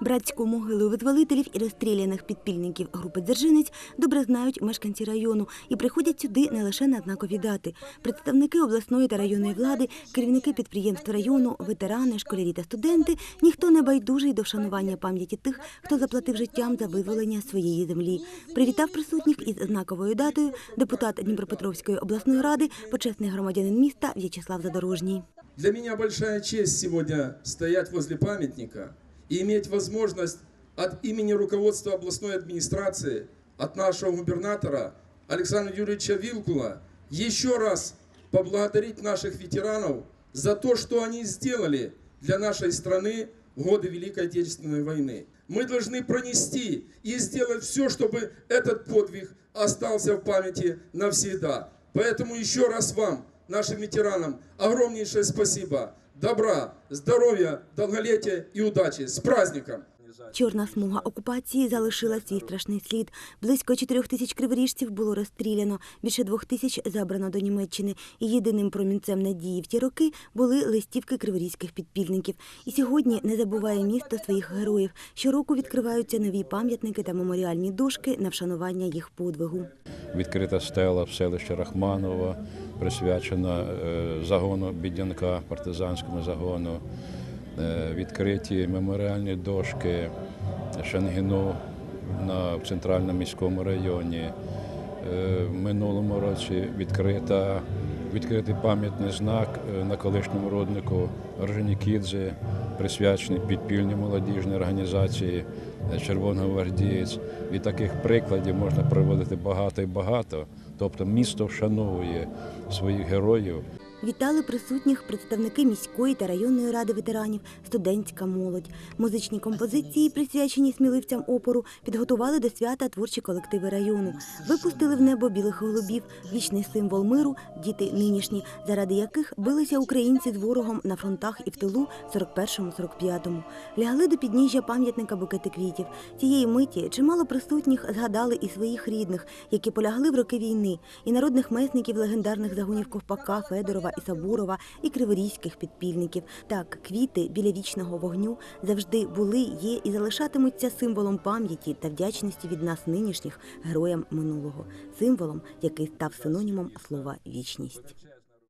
Братську могилу визволителів і розстріляних підпільників групи Дзержинець добре знають мешканці району і приходять сюди не лише на знакові дати. Представники обласної та районної влади, керівники підприємств району, ветерани, школярі та студенти ніхто не байдужий до вшанування пам'яті тих, хто заплатив життям за визволення своєї землі. Привітав присутніх із знаковою датою депутат Дніпропетровської обласної ради, почесний громадянин міста В'ячеслав Задорожній. Для меня большая честь сегодня стоять возле памятника и иметь возможность от имени руководства областной администрации, от нашего губернатора Александра Юрьевича Вилкула еще раз поблагодарить наших ветеранов за то, что они сделали для нашей страны в годы Великой Отечественной войны. Мы должны пронести и сделать все, чтобы этот подвиг остался в памяти навсегда. Поэтому еще раз вам, нашим ветеранам, огромнейшее спасибо. Добра, здоровья, долголетия и удачи. С праздником! Чорна смуга окупації залишила свій страшний слід. Близько чотирьох тисяч криворіжців було розстріляно, більше двох тисяч забрано до Німеччини. І єдиним промінцем надії в ті роки були листівки криворізьких підпільників. І сьогодні не забуває місто своїх героїв. Щороку відкриваються нові пам'ятники та меморіальні дошки на вшанування їх подвигу. Відкрита стела в селищі Рахманово, присвячена е, загону Бідянка, партизанському загону. Е, Відкриті меморіальні дошки Шенгіну на в центральному міському районі. Е, В минулому році відкрита, відкритий пам'ятний знак е, на колишньому роднику Орджонікідзе, присвячений підпільній молодіжній організації е, Червоногвардієць. І таких прикладів можна приводити багато і багато. Тобто місто вшановує своїх героїв. Вітали присутніх представники міської та районної ради ветеранів, студентська молодь. Музичні композиції, присвячені сміливцям опору, підготували до свята творчі колективи району. Випустили в небо білих голубів, вічний символ миру, діти нинішні, заради яких билися українці з ворогом на фронтах і в тилу 41-45-му. Лягли до підніжжя пам'ятника букети квітів. Цієї миті чимало присутніх згадали і своїх рідних, які полягли в роки війни, і народних месників легендарних загонів Ковпака, Федорова і Сабурова, і криворізьких підпільників. Так, квіти біля вічного вогню завжди були, є і залишатимуться символом пам'яті та вдячності від нас нинішніх героям минулого, символом, який став синонімом слова вічність.